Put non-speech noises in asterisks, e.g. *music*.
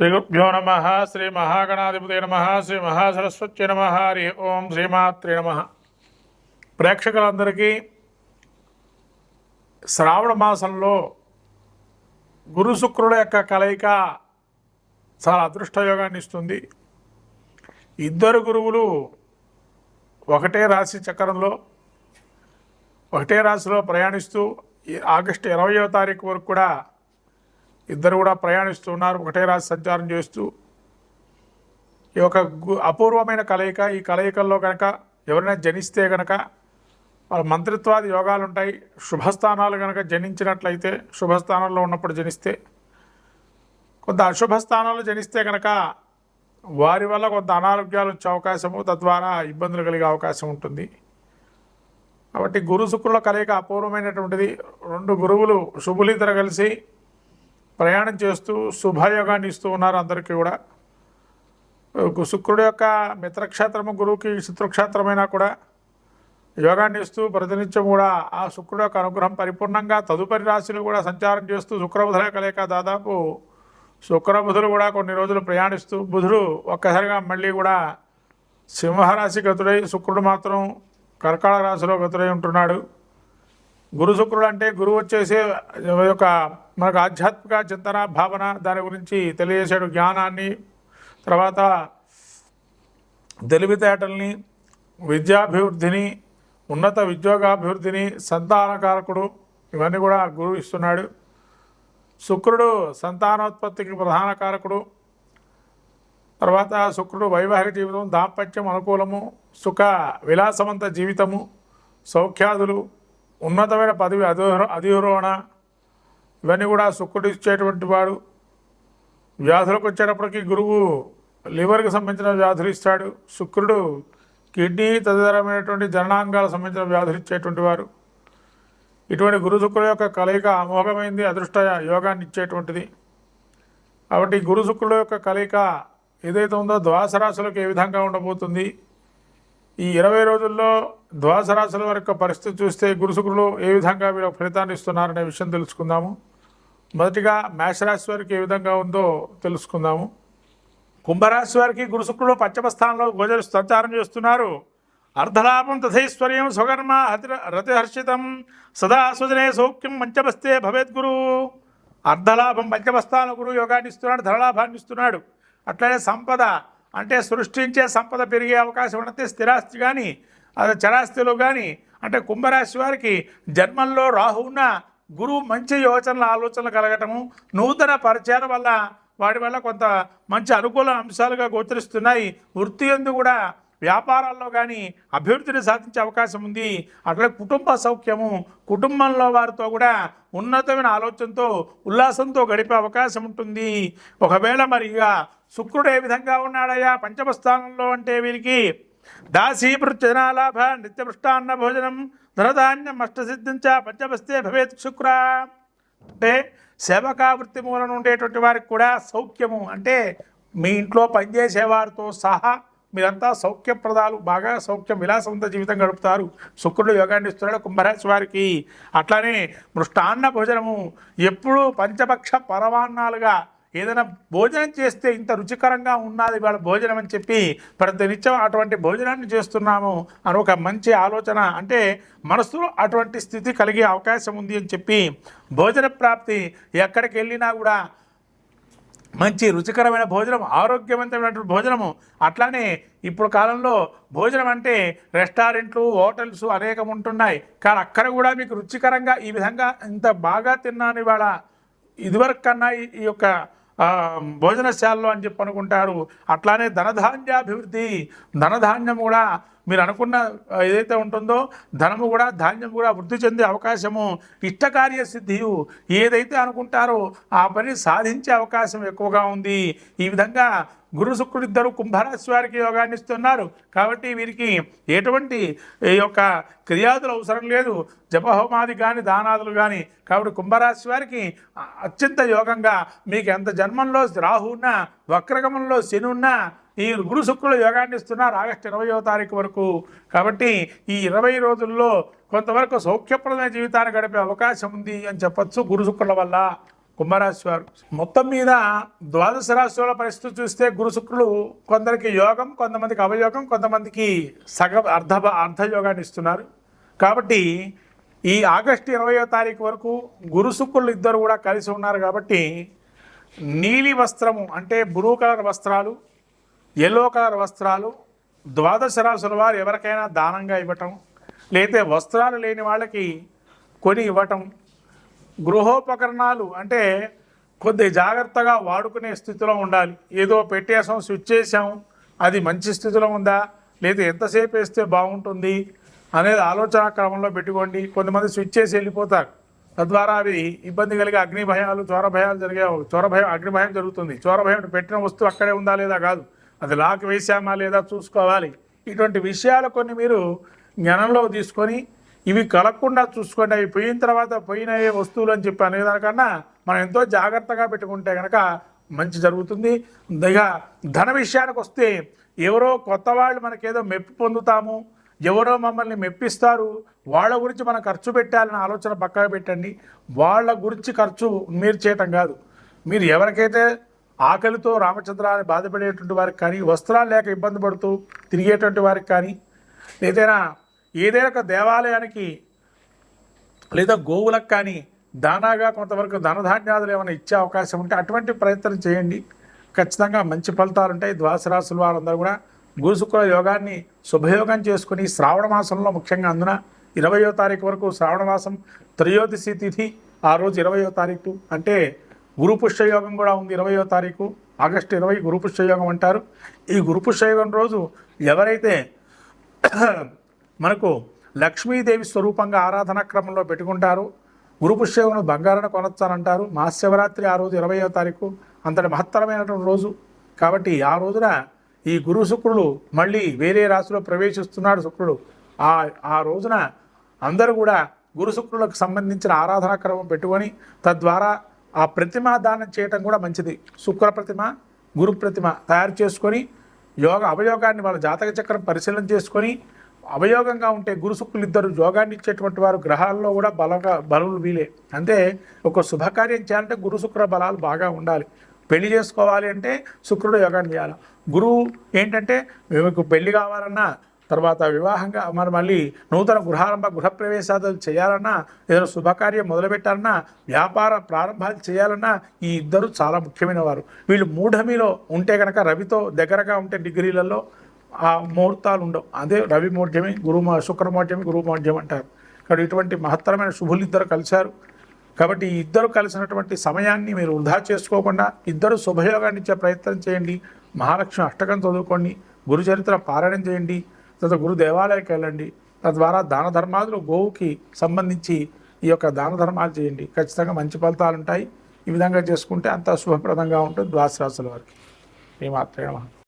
శ్రీగుభ్యో నమ శ్రీ మహాగణాధిపతి నమ శ్రీ మహాసరస్వతి నమ హరి ఓం శ్రీమాత్రి నమ. ప్రేక్షకులందరికీ శ్రావణ మాసంలో గురు శుక్రుల యొక్క కలయిక చాలా అదృష్టయోగాన్ని ఇస్తుంది. ఇద్దరు గురువులు ఒకటే రాశి చక్రంలో ఒకటే రాశిలో ప్రయాణిస్తూ ఆగస్టు ఇరవయో తారీఖు వరకు కూడా ఇద్దరు కూడా ప్రయాణిస్తూ ఉన్నారు ఒకటే రాజు సంచారం చేస్తూ. ఈ యొక్క గు- అపూర్వమైన కలయిక ఈ కలయికల్లో కనుక ఎవరైనా జనిస్తే కనుక వాళ్ళ మంత్రిత్వాది యోగాలు ఉంటాయి శుభస్థానాలు కనుక జనించినట్లయితే శుభస్థానంలో ఉన్నప్పుడు జనిస్తే కొంత అశుభ స్థానాలు జనిస్తే కనుక వారి వల్ల కొంత అనారోగ్యాలు వచ్చే అవకాశము తద్వారా ఇబ్బందులు కలిగే అవకాశం ఉంటుంది. కాబట్టి గురు శుక్రుల కలయిక అపూర్వమైనటువంటిది. రెండు గురువులు శుభులిద్దరు కలిసి ప్రయాణం చేస్తూ శుభయోగాన్ని ఇస్తూ ఉన్నారు అందరికీ కూడా. శుక్రుడు యొక్క మిత్రక్షేత్రము గురువుకి శత్రుక్షేత్రమైనా కూడా యోగాన్ని ఇస్తూ ప్రతినిత్యం కూడా ఆ శుక్రుడు యొక్క అనుగ్రహం పరిపూర్ణంగా తదుపరి రాశులు కూడా సంచారం చేస్తూ శుక్రబుధుల కలయిక దాదాపు శుక్రబుధులు కూడా కొన్ని రోజులు ప్రయాణిస్తూ బుధుడు ఒక్కసారిగా మళ్ళీ కూడా సింహరాశి గతుడై శుక్రుడు మాత్రం కర్కాళ రాశిలో గతుడై ఉంటున్నాడు. గురు శుక్రుడు అంటే గురువు వచ్చేసి యొక్క మనకు ఆధ్యాత్మిక చింతన భావన దాని గురించి తెలియజేసాడు జ్ఞానాన్ని. తర్వాత తెలివితేటల్ని విద్యాభివృద్ధిని ఉన్నత ఉద్యోగాభివృద్ధిని సంతానకారకుడు ఇవన్నీ కూడా గురువు ఇస్తున్నాడు. శుక్రుడు సంతానోత్పత్తికి ప్రధాన కారకుడు. తర్వాత శుక్రుడు వైవాహిక జీవితం దాంపత్యం అనుకూలము సుఖ విలాసవంత జీవితము సౌఖ్యాదులు ఉన్నతమైన పదవి అధిరో అధిరోహణ ఇవన్నీ కూడా శుక్రుడు ఇచ్చేటువంటి వాడు. వ్యాధులకు వచ్చేటప్పటికి గురువు లివర్కి సంబంధించిన వ్యాధులు ఇస్తాడు. శుక్రుడు కిడ్నీ తదితరమైనటువంటి జననాంగాలకు సంబంధించిన వ్యాధులు ఇచ్చేటువంటి వారు. ఇటువంటి గురు శుక్రుల యొక్క కలయిక అమోఘమైంది అదృష్ట యోగాన్ని ఇచ్చేటువంటిది. కాబట్టి గురు శుక్రుల యొక్క కలయిక ఏదైతే ఉందో ద్వాస రాశులకు ఏ విధంగా ఉండబోతుంది? ఈ ఇరవై రోజుల్లో ద్వాసరాసుల యొక్క వరకు పరిస్థితి చూస్తే గురుశుకులు ఏ విధంగా వీళ్ళ ఫలితాన్ని ఇస్తున్నారనే విషయం తెలుసుకుందాము. మొదటిగా మేషరాశి వారికి ఏ విధంగా ఉందో తెలుసుకుందాము. కుంభరాశి వారికి గురు పశ్చిమ స్థానంలో గోచరి సంచారం చేస్తున్నారు. అర్ధలాభం తథైశ్వర్యం స్వకర్మ హతి రతిహర్షితం సదా సుజనే సౌఖ్యం పంచమస్తే భవేద్గురు అర్ధలాభం పంచమస్థాన గురువు యోగాన్ని ఇస్తున్నాడు ధనలాభాన్ని ఇస్తున్నాడు. అట్లనే సంపద అంటే సృష్టించే సంపద పెరిగే అవకాశం ఉన్నది స్థిరాస్తి కానీ అది చరాస్తిలో కానీ అంటే కుంభరాశి వారికి జన్మంలో రాహు ఉన్న గురువు మంచి యోచనలు ఆలోచనలు కలగటము నూతన పరిచయాల వల్ల వాటి వల్ల కొంత మంచి అనుకూల అంశాలుగా గోచరిస్తున్నాయి. వృత్తి ఎందు కూడా వ్యాపారాల్లో కానీ అభివృద్ధిని సాధించే అవకాశం ఉంది. అట్లా కుటుంబ సౌఖ్యము కుటుంబంలో వారితో కూడా ఉన్నతమైన ఆలోచనతో ఉల్లాసంతో గడిపే అవకాశం ఉంటుంది. ఒకవేళ మరి ఇక శుక్రుడు ఏ విధంగా ఉన్నాడయ్యా? పంచమ స్థానంలో అంటే వీరికి దాసీభృజనాలాభ నిత్యపృష్టాన్న భోజనం ధనధాన్యం అష్టసిద్ధించ పంచమస్తే భవేత్ శుక్ర. అంటే సేవకా వృత్తి మూలన ఉండేటువంటి వారికి కూడా సౌఖ్యము. అంటే మీ ఇంట్లో పనిచేసేవారితో సహా మీరంతా సౌఖ్యప్రదాలు బాగా సౌఖ్యం విలాసవంత జీవితం గడుపుతారు. శుక్రుడు యోగాన్ని ఇస్తున్నాడు కుంభరాశి వారికి. అట్లానే మృష్టాన్న భోజనము ఎప్పుడూ పంచపక్ష పరమాన్నాలుగా ఏదైనా భోజనం చేస్తే ఇంత రుచికరంగా ఉన్నది వాళ్ళ భోజనం అని చెప్పి ప్రతినిత్యం అటువంటి భోజనాన్ని చేస్తున్నాము అని ఒక మంచి ఆలోచన అంటే మనసులో అటువంటి స్థితి కలిగే అవకాశం ఉంది అని చెప్పి భోజన ప్రాప్తి ఎక్కడికి వెళ్ళినా కూడా మంచి రుచికరమైన భోజనం ఆరోగ్యవంతమైనటువంటి భోజనము. అట్లానే ఇప్పుడు కాలంలో భోజనం అంటే రెస్టారెంట్లు హోటల్స్ అనేకం ఉంటున్నాయి. కానీ అక్కడ కూడా మీకు రుచికరంగా ఈ విధంగా ఇంత బాగా తిన్నాను ఇవాళ ఇదివరకు కన్నా ఈ- ఈ యొక్క భోజనశాలలో అని చెప్పి అనుకుంటారు. అట్లానే ధనధాన్యాభివృద్ధి ధనధాన్యం కూడా మీరు అనుకున్న ఏదైతే ఉంటుందో ధనము కూడా ధాన్యం కూడా వృద్ధి చెందే అవకాశము ఇష్టకార్య సిద్ధియు ఏదైతే అనుకుంటారో ఆ పని సాధించే అవకాశం ఎక్కువగా ఉంది. ఈ విధంగా గురు శుక్రుడిద్దరు కుంభరాశి వారికి యోగాన్ని ఇస్తున్నారు. కాబట్టి వీరికి ఎటువంటి ఈ యొక్క క్రియాదులు అవసరం లేదు. జపహోమాది కానీ దానాదులు కానీ కాబట్టి కుంభరాశి వారికి అత్యంత యోగంగా మీకు ఎంత జన్మంలో రాహు ఉన్నా వక్రగమంలో శని ఉన్నా ఈ గురు శుక్రుల యోగాన్ని ఇస్తున్నారు ఆగస్టు ఇరవయో తారీఖు వరకు. కాబట్టి ఈ ఇరవై రోజుల్లో కొంతవరకు సౌఖ్యప్రదమైన జీవితాన్ని గడిపే అవకాశం ఉంది అని చెప్పొచ్చు గురు శుక్రుల వల్ల. కుంభరాశి వారు. మొత్తం మీద ద్వాదశ రాశుల పరిస్థితి చూస్తే గురు శుక్రులు కొందరికి యోగం కొంతమందికి అవయోగం కొంతమందికి సగ అర్ధ అర్ధయోగాన్ని ఇస్తున్నారు. కాబట్టి ఈ ఆగస్టు ఇరవయో తారీఖు వరకు గురు శుక్రులు ఇద్దరు కూడా కలిసి ఉన్నారు కాబట్టి నీలి వస్త్రము అంటే బ్లూ కలర్ వస్త్రాలు ఎల్లో కలర్ వస్త్రాలు ద్వాదశ రాశుల వారు ఎవరికైనా దానంగా ఇవ్వటం లేతే వస్త్రాలు లేని వాళ్ళకి కొని ఇవ్వటం గృహోపకరణాలు అంటే కొద్ది జాగ్రత్తగా వాడుకునే స్థితిలో ఉండాలి. ఏదో పెట్టేసాం స్విచ్ చేసాం అది మంచి స్థితిలో ఉందా లేదా ఎంతసేపు వేస్తే బాగుంటుంది అనేది ఆలోచన క్రమంలో పెట్టుకోండి. కొంతమంది స్విచ్ చేసి వెళ్ళిపోతారు. తద్వారా అవి ఇబ్బంది కలిగే అగ్ని భయాలు చోర భయాలు జరిగే చోర భయం అగ్ని భయం జరుగుతుంది. చోర భయం పెట్టిన వస్తువు అక్కడే ఉందా లేదా కాదు. అది లాక్ వేసామా లేదా చూసుకోవాలి. ఇటువంటి విషయాలు కొన్ని మీరు జ్ఞానంలో తీసుకొని ఇవి కలగకుండా చూసుకోండి. అవి పోయిన తర్వాత పోయినవే వస్తువులు అని చెప్పి అనేదానికన్నా మనం ఎంతో జాగ్రత్తగా పెట్టుకుంటే కనుక మంచి జరుగుతుంది. ఇక ధన విషయానికి వస్తే ఎవరో కొత్త వాళ్ళు మనకేదో మెప్పు పొందుతాము. ఎవరో మమ్మల్ని మెప్పిస్తారు. వాళ్ళ గురించి మనం ఖర్చు పెట్టాలనే ఆలోచన పక్కగా పెట్టండి. వాళ్ళ గురించి ఖర్చు మీరు చేయటం కాదు. మీరు ఎవరికైతే ఆకలితో రామచంద్రాన్ని బాధపడేటువంటి వారికి కానీ వస్త్రాలు లేక ఇబ్బంది పడుతూ తిరిగేటువంటి వారికి కానీ ఏదైనా ఏదైనా ఒక దేవాలయానికి లేదా గోవులకు కానీ దానాగా కొంతవరకు ధనధాన్యాదులు ఏమైనా ఇచ్చే అవకాశం ఉంటే అటువంటి ప్రయత్నం చేయండి. ఖచ్చితంగా మంచి ఫలితాలు ఉంటాయి. ద్వాదశ వారందరూ కూడా గూసుకుల యోగాన్ని శుభయోగం చేసుకుని శ్రావణ మాసంలో ముఖ్యంగా అందున ఇరవయో తారీఖు వరకు శ్రావణ మాసం త్రయోదశి తిథి ఆ రోజు ఇరవయో తారీఖు. అంటే గురుపుష్యయోగం కూడా ఉంది ఇరవయో తారీఖు ఆగస్టు ఇరవై గురుపుష్యయోగం అంటారు. ఈ గురుపుష్యయోగం రోజు ఎవరైతే *clears throat* మనకు లక్ష్మీదేవి స్వరూపంగా ఆరాధనా క్రమంలో పెట్టుకుంటారు గురు పుష్యయోగం బంగారాన్ని కొనొచ్చానంటారు. మహాశివరాత్రి ఆ రోజు ఇరవయో తారీఖు అంతటి మహత్తరమైనటువంటి రోజు. కాబట్టి ఆ రోజున ఈ గురు శుక్రుడు మళ్ళీ వేరే రాశిలో ప్రవేశిస్తున్నాడు శుక్రుడు. ఆ ఆ రోజున అందరూ కూడా గురు శుక్రులకు సంబంధించిన ఆరాధనా క్రమం పెట్టుకొని తద్వారా ఆ ప్రతిమ దానం చేయటం కూడా మంచిది. శుక్ర ప్రతిమ గురు ప్రతిమ తయారు చేసుకొని యోగ అవయోగాన్ని వాళ్ళ జాతక చక్రం పరిశీలన చేసుకొని అవయోగంగా ఉంటే గురు శుక్రులు ఇద్దరు యోగాన్ని ఇచ్చేటువంటి వారు గ్రహాల్లో కూడా బలంగా బలములు వీలే. అంటే ఒక శుభకార్యం చేయాలంటే గురు శుక్ర బలాలు బాగా ఉండాలి. పెళ్ళి చేసుకోవాలి అంటే శుక్రుడు యోగాన్ని చేయాలి? గురువు ఏంటంటే మీకు పెళ్ళి కావాలన్నా తర్వాత వివాహంగా మరి మళ్ళీ నూతన గృహారంభ గృహప్రవేశాలు చేయాలన్నా ఏదైనా శుభకార్యం మొదలుపెట్టాలన్నా వ్యాపార ప్రారంభాలు చేయాలన్నా ఈ ఇద్దరు చాలా ముఖ్యమైన వారు వీళ్ళు మూఢమిలో ఉంటే కనుక రవితో దగ్గరగా ఉంటే డిగ్రీలలో ఆ ముహూర్తాలు ఉండవు. అదే రవి మౌఢ్యమి గురు శుక్రమౌఢ్యమి గురు మౌఢ్యం అంటారు. కాబట్టి ఇటువంటి మహత్తరమైన శుభులు ఇద్దరు కలిశారు. కాబట్టి ఈ ఇద్దరు కలిసినటువంటి సమయాన్ని మీరు వృధా చేసుకోకుండా ఇద్దరు శుభయోగాన్ని ఇచ్చే ప్రయత్నం చేయండి. మహాలక్ష్మి అష్టకం చదువుకోండి. గురు చరిత్ర పారాయణం చేయండి. తర్వాత గురు దేవాలయానికి వెళ్ళండి. తద్వారా దాన ధర్మాదులు గోవుకి సంబంధించి ఈ యొక్క దాన ధర్మాలు చేయండి. ఖచ్చితంగా మంచి ఫలితాలు ఉంటాయి. ఈ విధంగా చేసుకుంటే అంత శుభప్రదంగా ఉంటుంది. ద్వాసరాశుల వారికి. ఈ మాత్రమే